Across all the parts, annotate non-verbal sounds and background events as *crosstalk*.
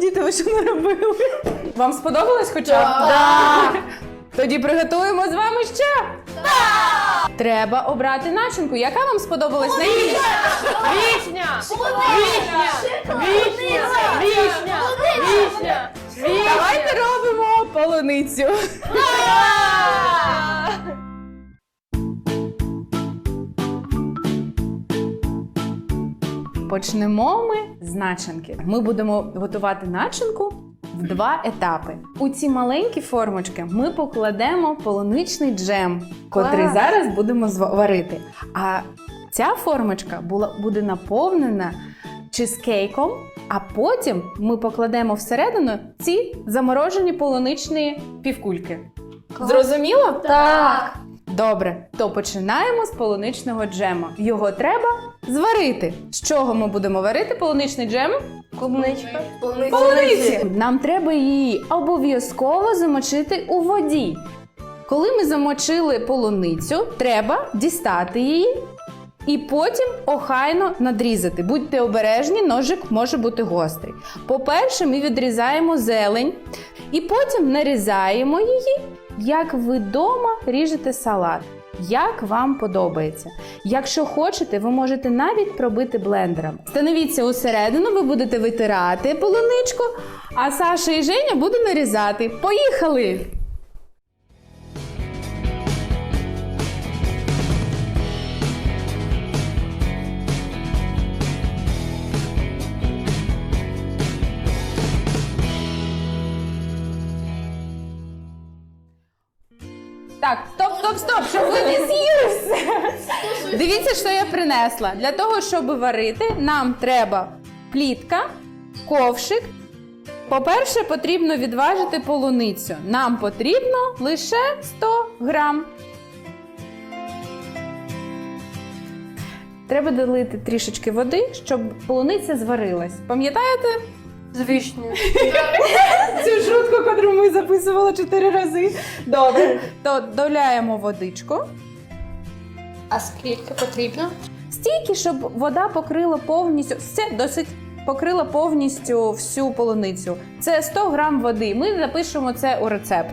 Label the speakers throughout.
Speaker 1: Діти, ви що не робили? Вам сподобалось хоча б?
Speaker 2: Так.
Speaker 1: Тоді приготуємо з вами ще. Так! Треба обрати начинку. Яка вам сподобалась найбільше?
Speaker 2: Вишня! Вишня! Вишня! Вишня! Вишня!
Speaker 1: Давайте робимо полуницю. Почнемо ми з начинки. Ми будемо готувати начинку в два етапи. У ці маленькі формочки ми покладемо полуничний джем, котрий
Speaker 2: Клас!
Speaker 1: зараз будемо зва- варити. А ця формочка була, буде наповнена чизкейком, а потім ми покладемо всередину ці заморожені полуничні півкульки. Зрозуміло?
Speaker 2: Так.
Speaker 1: Добре, то починаємо з полуничного джему. Його треба зварити. З чого ми будемо варити полуничний джем?
Speaker 2: Клубничка.
Speaker 1: Полуниці! Нам треба її обов'язково замочити у воді. Коли ми замочили полуницю, треба дістати її і потім охайно надрізати. Будьте обережні, ножик може бути гострий. По-перше, ми відрізаємо зелень і потім нарізаємо її, як ви вдома ріжете салат. Як вам подобається. Якщо хочете, ви можете навіть пробити блендером. Становіться усередину, ви будете витирати полуничку, а Саша і Женя будуть нарізати. Поїхали! Стоп, стоп, щоб ви не з'їли все. Дивіться, що я принесла. Для того, щоб варити, нам треба плітка, ковшик. По-перше, потрібно відважити полуницю. Нам потрібно лише 100 грам. Треба долити трішечки води, щоб полуниця зварилась. Пам'ятаєте
Speaker 2: З *laughs*
Speaker 1: ми записували чотири рази? Добре, то доляємо водичку.
Speaker 2: А скільки потрібно?
Speaker 1: Стільки, щоб вода покрила повністю, все досить покрила повністю всю полуницю. Це 100 грам води. Ми запишемо це у рецепт.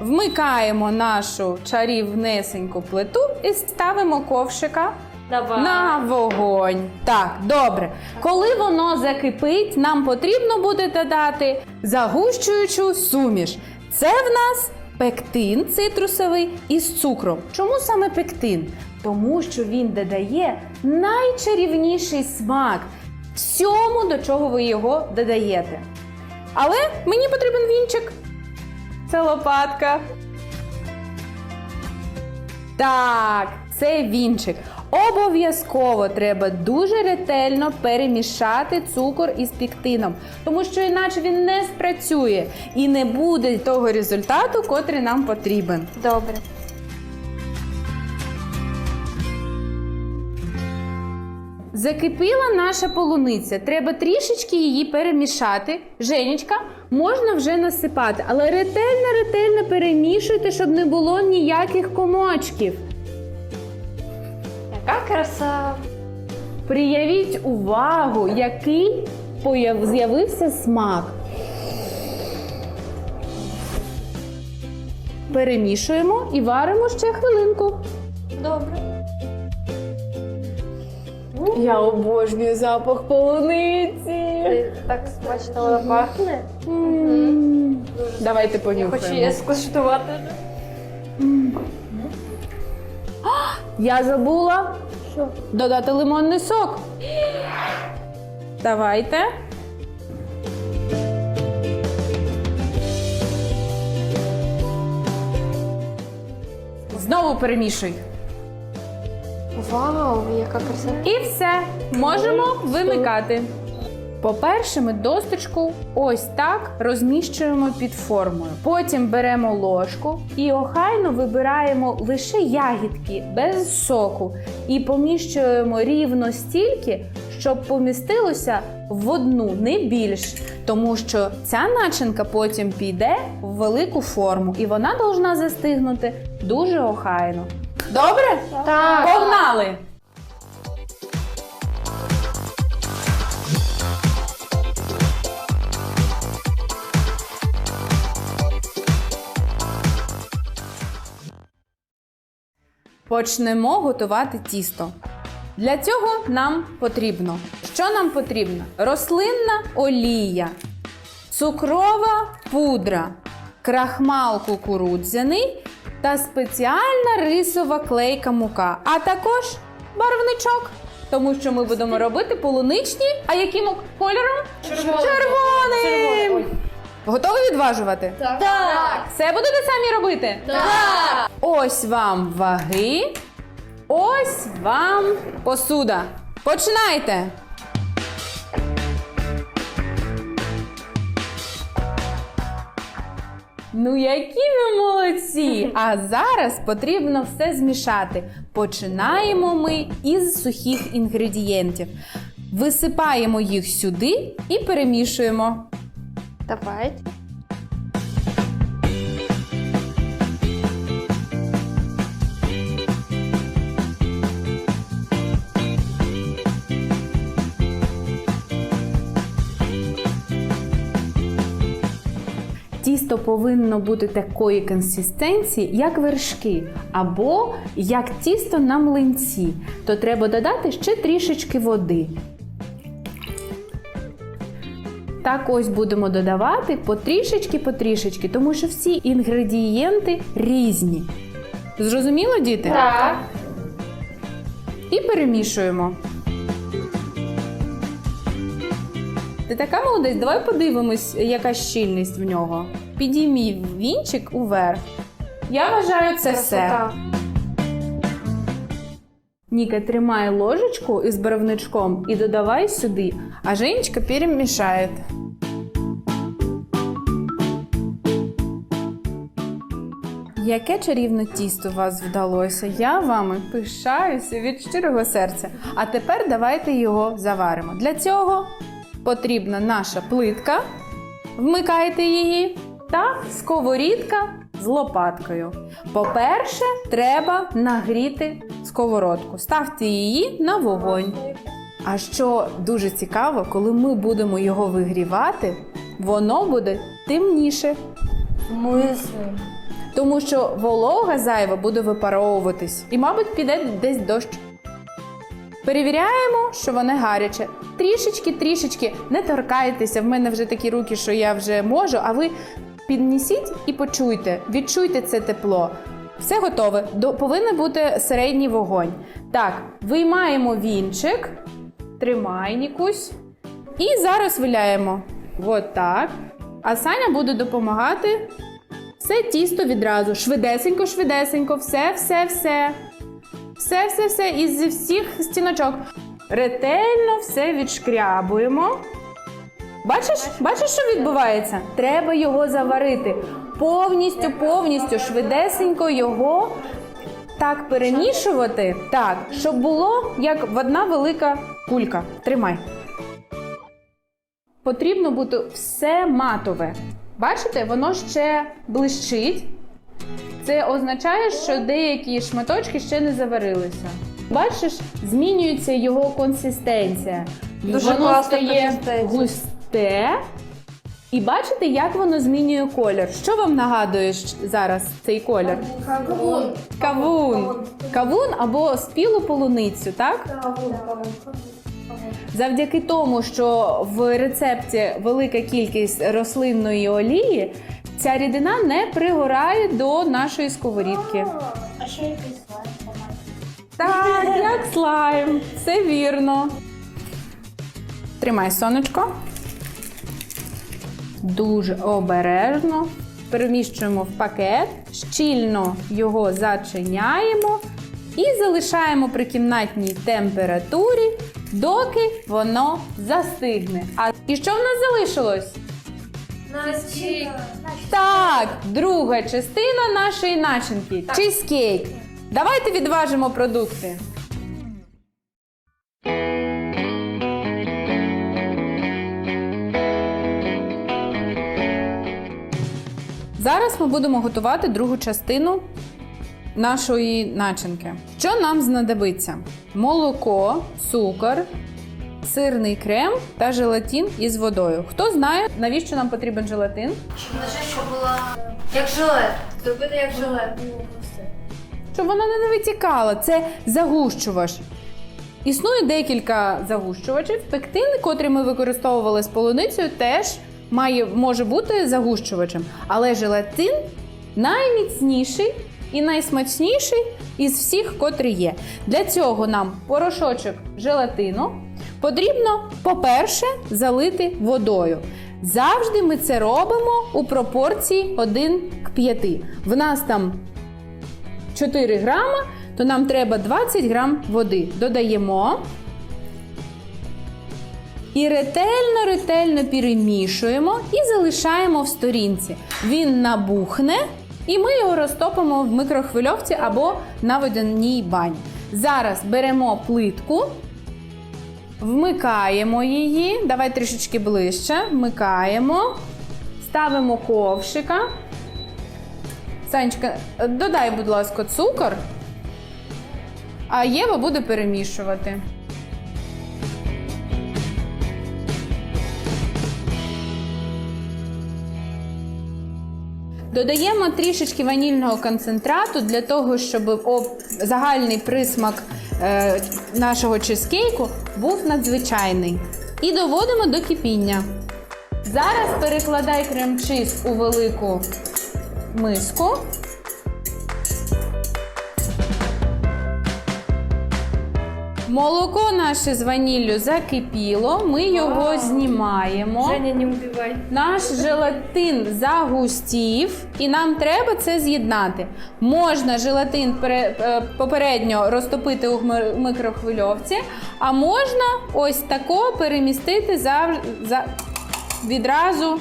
Speaker 1: Вмикаємо нашу чарівнесеньку плиту і ставимо ковшика
Speaker 2: Давай.
Speaker 1: на вогонь. Так, добре. Коли воно закипить, нам потрібно буде додати загущуючу суміш. Це в нас пектин цитрусовий із цукром. Чому саме пектин? Тому що він додає найчарівніший смак всьому, до чого ви його додаєте. Але мені потрібен вінчик. Це лопатка. Так, це вінчик. Обов'язково треба дуже ретельно перемішати цукор із пектином, тому що іначе він не спрацює і не буде того результату, котрий нам потрібен.
Speaker 2: Добре.
Speaker 1: Закипіла наша полуниця. Треба трішечки її перемішати. Женечка, можна вже насипати, але ретельно, ретельно перемішуйте, щоб не було ніяких комочків.
Speaker 2: Краса.
Speaker 1: Приявіть увагу, який з'явився смак. Перемішуємо і варимо ще хвилинку.
Speaker 2: Добре.
Speaker 1: Я обожнюю запах полуниці.
Speaker 2: Так смачно пахне.
Speaker 1: М. Давайте
Speaker 2: Я хочу її
Speaker 1: понюхаємо.
Speaker 2: скуштувати.
Speaker 1: Я забула
Speaker 2: Що?
Speaker 1: додати лимонний сок. Давайте. Знову перемішуй.
Speaker 2: Вау, яка краса.
Speaker 1: І все, можемо вимикати. По-перше, ми досточку ось так розміщуємо під формою. Потім беремо ложку і охайно вибираємо лише ягідки без соку і поміщуємо рівно стільки, щоб помістилося в одну, не більш. Тому що ця начинка потім піде в велику форму, і вона повинна застигнути дуже охайно. Добре?
Speaker 2: Так.
Speaker 1: Погнали! Почнемо готувати тісто. Для цього нам потрібно. Що нам потрібно? Рослинна олія, цукрова пудра, крахмал кукурудзяний та спеціальна рисова клейка мука, а також барвничок. Тому що ми будемо робити полуничні. А яким кольором? Червоним! Готові відважувати?
Speaker 2: Так.
Speaker 1: Все будете самі робити?
Speaker 2: Так.
Speaker 1: Ось вам ваги. Ось вам посуда. Починайте! Ну, які ви молодці! А зараз потрібно все змішати. Починаємо ми із сухих інгредієнтів. Висипаємо їх сюди і перемішуємо.
Speaker 2: Давайте.
Speaker 1: Тісто повинно бути такої консистенції, як вершки, або як тісто на млинці. То треба додати ще трішечки води. Так ось будемо додавати потрішечки, потрішечки, тому що всі інгредієнти різні. Зрозуміло, діти?
Speaker 2: Так.
Speaker 1: І перемішуємо. Ти така молодець, давай подивимось, яка щільність в нього. Підіймій вінчик уверх. Я вважаю це все. Ніка, тримай ложечку із барвничком і додавай сюди, а Женечка перемішає. Яке чарівне тісто у вас вдалося. Я вами пишаюся від щирого серця. А тепер давайте його заваримо. Для цього потрібна наша плитка. Вмикайте її та сковорідка з лопаткою. По-перше, треба нагріти сковородку. Ставте її на вогонь. А що дуже цікаво, коли ми будемо його вигрівати, воно буде темніше,
Speaker 2: Мисли.
Speaker 1: тому що волога зайва буде випаровуватись, і, мабуть, піде десь дощ. Перевіряємо, що воно гаряче. Трішечки, трішечки, не торкайтеся. В мене вже такі руки, що я вже можу, а ви піднесіть і почуйте, відчуйте це тепло. Все готове. До, повинен бути середній вогонь. Так, виймаємо вінчик, тримай Нікусь. І зараз виляємо. От так. А Саня буде допомагати все тісто відразу. Швидесенько, швидесенько, все, все, все. Все, все, все із всіх стіночок. Ретельно все відшкрябуємо. Бачиш, бачиш, що відбувається? Треба його заварити. Повністю, повністю, швидесенько його так перемішувати, так, щоб було як в одна велика кулька. Тримай. Потрібно бути все матове. Бачите, воно ще блищить. Це означає, що деякі шматочки ще не заварилися. Бачиш, змінюється його консистенція.
Speaker 2: Дуже
Speaker 1: воно
Speaker 2: класна
Speaker 1: стає
Speaker 2: консистенція.
Speaker 1: густе. І бачите, як воно змінює колір. Що вам нагадує зараз цей колір?
Speaker 2: Кавун.
Speaker 1: Кавун. Кавун або спілу полуницю, так? Завдяки тому, що в рецепті велика кількість рослинної олії, ця рідина не пригорає до нашої сковорідки.
Speaker 2: А ще якийсь слайд
Speaker 1: Так, як слайм. Все вірно. Тримай сонечко. Дуже обережно. Переміщуємо в пакет, щільно його зачиняємо і залишаємо при кімнатній температурі, доки воно застигне. А і що в нас залишилось? Так, друга частина нашої начинки чизкейк. Давайте відважимо продукти. Зараз ми будемо готувати другу частину нашої начинки. Що нам знадобиться? Молоко, цукор, сирний крем та желатин із водою. Хто знає, навіщо нам потрібен желатин?
Speaker 2: Щоб наша що була як жилет. Зробити як жилет.
Speaker 1: щоб вона не витікала. Це загущувач. Існує декілька загущувачів. Пектин, котрий ми використовували з полуницею, теж має, може бути загущувачем. Але желатин найміцніший і найсмачніший із всіх, котрі є. Для цього нам порошочок желатину потрібно, по-перше, залити водою. Завжди ми це робимо у пропорції 1 к 5. В нас там 4 грама, то нам треба 20 грам води. Додаємо. І ретельно-ретельно перемішуємо і залишаємо в сторінці. Він набухне, і ми його розтопимо в микрохвильовці або на водяній бані. Зараз беремо плитку, вмикаємо її. Давай трішечки ближче. Вмикаємо, ставимо ковшика. Санечка, додай, будь ласка, цукор, а Єва буде перемішувати. Додаємо трішечки ванільного концентрату для того, щоб загальний присмак е, нашого чизкейку був надзвичайний. І доводимо до кипіння. Зараз перекладай крем-чиз у велику миску. Молоко наше з ваніллю закипіло, ми його
Speaker 2: Вау.
Speaker 1: знімаємо.
Speaker 2: Женя, не убивай.
Speaker 1: Наш желатин загустів, і нам треба це з'єднати. Можна желатин е, попередньо розтопити у микрохвильовці, а можна ось тако перемістити зав... за... відразу.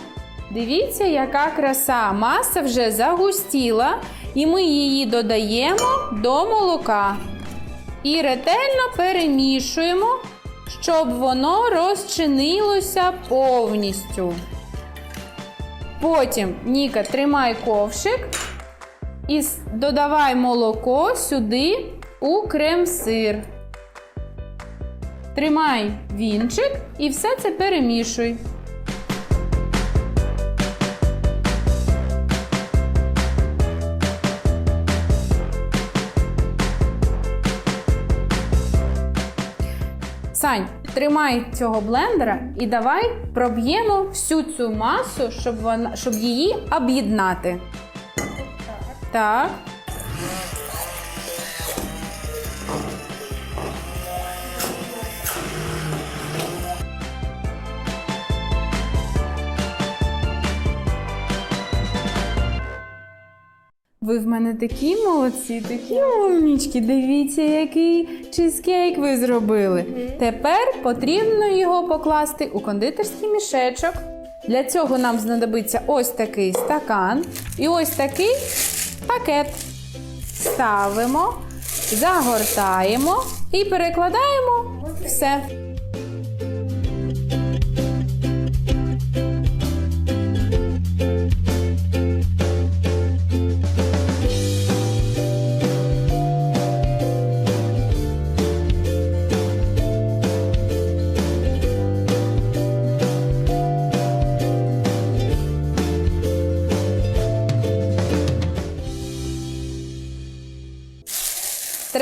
Speaker 1: Дивіться, яка краса. Маса вже загустіла, і ми її додаємо до молока. І ретельно перемішуємо, щоб воно розчинилося повністю. Потім, Ніка, тримай ковшик і додавай молоко сюди у крем-сир. Тримай вінчик і все це перемішуй. Сань, тримай цього блендера і давай проб'ємо всю цю масу, щоб, вона, щоб її об'єднати. Так. Ви в мене такі молодці, такі умнічки. Дивіться, який чизкейк ви зробили. Тепер потрібно його покласти у кондитерський мішечок. Для цього нам знадобиться ось такий стакан і ось такий пакет. Ставимо, загортаємо і перекладаємо все.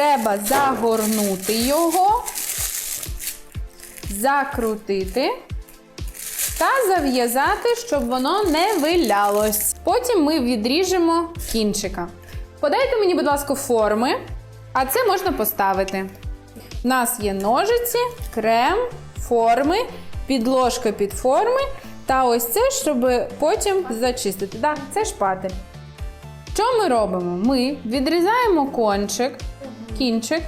Speaker 1: Треба загорнути його, закрутити та зав'язати, щоб воно не вилялось. Потім ми відріжемо кінчика. Подайте мені, будь ласка, форми, а це можна поставити. У нас є ножиці, крем, форми, підложка під форми та ось це, щоб потім зачистити. Так, це шпатель. Що ми робимо? Ми відрізаємо кончик, кінчик.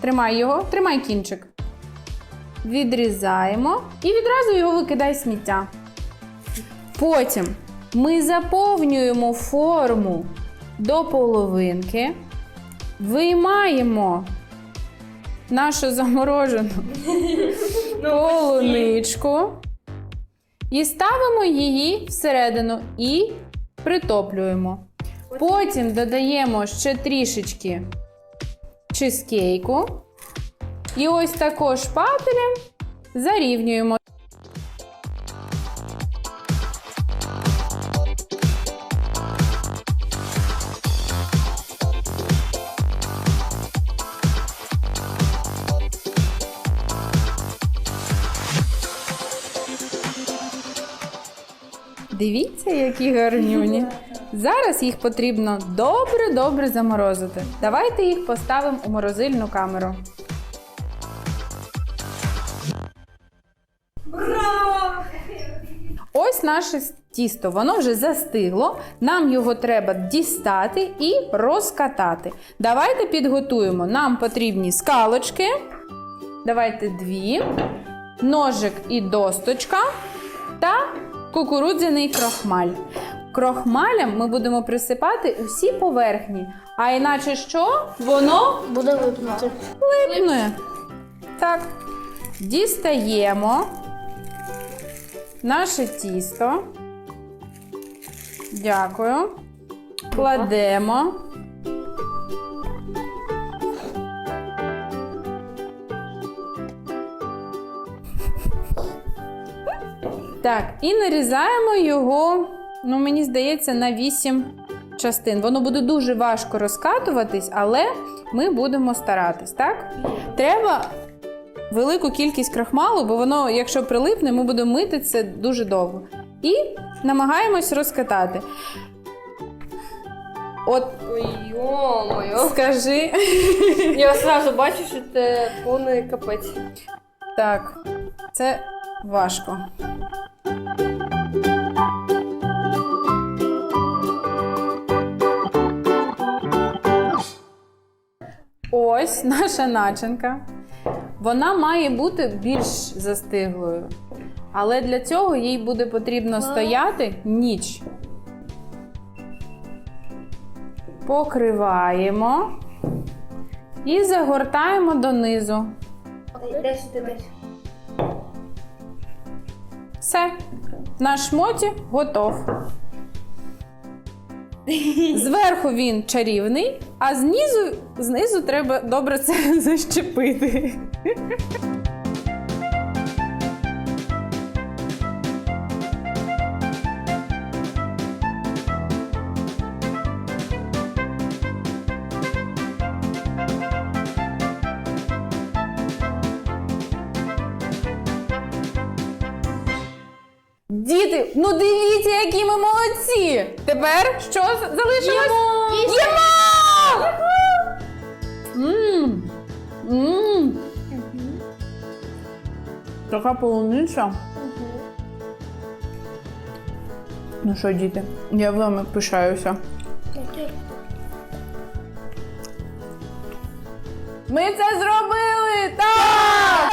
Speaker 1: Тримай його, тримай кінчик. Відрізаємо і відразу його викидай сміття. Потім ми заповнюємо форму до половинки, виймаємо нашу заморожену *laughs* полуничку і ставимо її всередину і притоплюємо. Потім додаємо ще трішечки чизкейку. І ось також шпателем зарівнюємо. Дивіться, які гарнюні. Зараз їх потрібно добре-добре заморозити. Давайте їх поставимо у морозильну камеру. Ось наше тісто, воно вже застигло. Нам його треба дістати і розкатати. Давайте підготуємо. Нам потрібні скалочки. Давайте дві, ножик і досточка та кукурудзяний крохмаль. Крохмалем ми будемо присипати усі поверхні, а іначе що? Воно
Speaker 2: Буде випнути.
Speaker 1: липне. Так, дістаємо наше тісто. Дякую. Кладемо. Так, і нарізаємо його, ну, мені здається, на 8 частин. Воно буде дуже важко розкатуватись, але ми будемо старатись, так? Треба велику кількість крахмалу, бо воно, якщо прилипне, ми будемо мити це дуже довго. І намагаємось розкатати. От
Speaker 2: Ой, йо-моє.
Speaker 1: скажи.
Speaker 2: Я одразу бачу, що це повний капець.
Speaker 1: Так, це важко. Ось наша начинка. Вона має бути більш застиглою. Але для цього їй буде потрібно стояти ніч. Покриваємо і загортаємо донизу. Все, наш моті готов. *laughs* Зверху він чарівний, а знизу, знизу треба добре це *laughs* защепити. Діти, ну дивіться, які ми молодці! Тепер що залишилось? Їмо! Мм. Мм. Така полуниця. Ну що, діти, я вами пишаюся. Ми це зробили! Так!